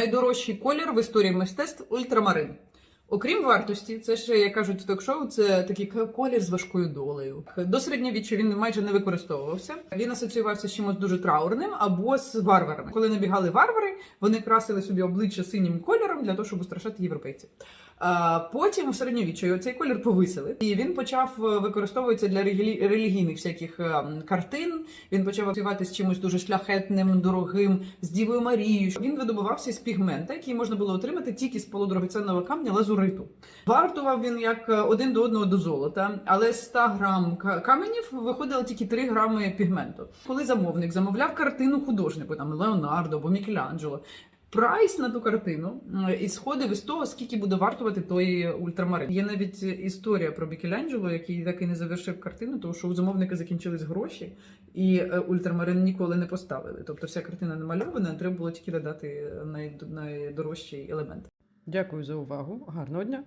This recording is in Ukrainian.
Найдорожчий колір в історії мистецтв ультрамарин. Окрім вартості, це ще як кажуть в ток-шоу, це такий колір з важкою долею. До середньовіччя він майже не використовувався. Він асоціювався з чимось дуже траурним або з варварами. Коли набігали варвари, вони красили собі обличчя синім кольором для того, щоб устрашати європейців. Потім в середньовіччі цей колір повисили, і він почав е, використовуватися для релі- релігійних всяких е, картин. Він почав асоціювати з чимось дуже шляхетним, дорогим, з Дівою Марією. Він видобувався з пігмента, який можна було отримати тільки з полудрагоценного камня лазуриту. Вартував він як е, один до одного до золота, але з 100 грам каменів виходило тільки 3 грами пігменту. Коли замовник замовляв картину художнику, там Леонардо або Мікеланджело, Прайс на ту картину і ісходив із того, скільки буде вартувати той ультрамарин. Є навіть історія про Мікеланджело, який так і не завершив картину, тому що у замовника закінчились гроші, і е, ультрамарин ніколи не поставили. Тобто вся картина намальована, треба було тільки додати най- найдорожчий елемент. Дякую за увагу. Гарного дня!